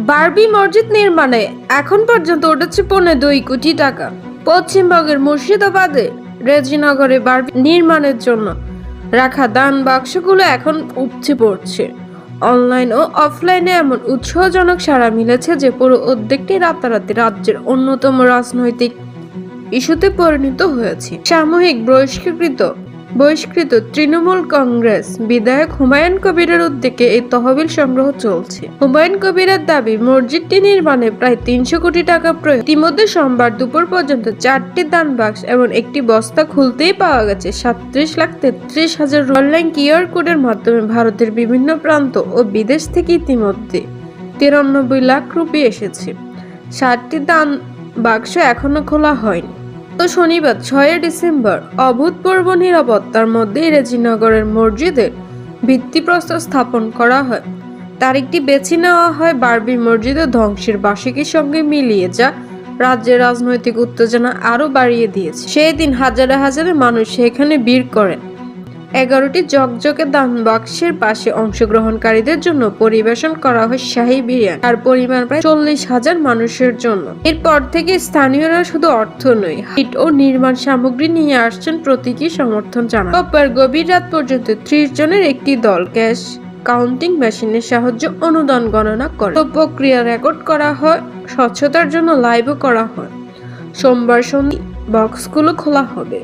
Barbie মসজিদ নির্মাণে এখন পর্যন্ত উঠেছে পৌনে দুই কোটি টাকা। পশ্চিমবঙ্গের মুর্শিদাবাদে রেজিনগরে বারবি নির্মাণের জন্য রাখা দান বাক্সগুলো এখন উপচে পড়ছে। অনলাইন ও অফলাইনে এমন উৎসাহজনক সাড়া মিলেছে যে পুরো উদ্যোগটি রাতারাতি রাজ্যের অন্যতম রাজনৈতিক ইস্যুতে পরিণত হয়েছে। সাময়িক বহিষ্কৃত বহিষ্কৃত তৃণমূল কংগ্রেস বিধায়ক হুমায়ুন কবিরের উদ্যোগে এই তহবিল সংগ্রহ চলছে। হুমায়ুন কবিরের দাবি, মসজিদটি নির্মাণে প্রায় তিনশো কোটি টাকা প্রয়োগ। ইতিমধ্যে সোমবার দুপুর পর্যন্ত চারটি দান বাক্স এবং একটি বস্তা খুলতেই পাওয়া গেছে সাতত্রিশ লাখ তেত্রিশ হাজার অনলাইন কিউআর কোডের মাধ্যমে ভারতের বিভিন্ন প্রান্ত ও বিদেশ থেকে ইতিমধ্যে তিরানব্বই লাখ রুপি এসেছে। ষাটটি দান বাক্স এখনও খোলা হয়নি। তো শনিবার ছয় ডিসেম্বর অভূতপূর্ব নিরাপত্তার মধ্যে রেজিনগরের মসজিদের ভিত্তিপ্রস্তর স্থাপন করা হয়। তারিখটি বেছে নেওয়া হয় বার্বি মসজিদের ধ্বংসের বার্ষিকীর সঙ্গে মিলিয়ে, যা রাজ্যের রাজনৈতিক উত্তেজনা আরও বাড়িয়ে দিয়েছে। সেই দিন হাজারে হাজারে মানুষ সেখানে ভিড় করেন। এগারোটি জকজকে দান বাক্সের পাশে অংশগ্রহণকারীদের জন্য পরিবেশন করা হয় শাহী বিরিয়ানি, আর পরিমাণ প্রায় চল্লিশ হাজার মানুষের জন্য। এরপর থেকে স্থানীয়রা শুধু অর্থ নয় হিট ও নির্মাণ সামগ্রী নিয়ে আসছেন প্রতীকী সমর্থন জানান। রোববার গভীর রাত পর্যন্ত ত্রিশ জনের একটি দল ক্যাশ কাউন্টিং মেশিনের সাহায্যে অনুদান গণনা করে। প্রক্রিয়া রেকর্ড করা হয়, স্বচ্ছতার জন্য লাইভও করা হয়। সোমবার সন্ধ্যে বক্সগুলো খোলা হবে।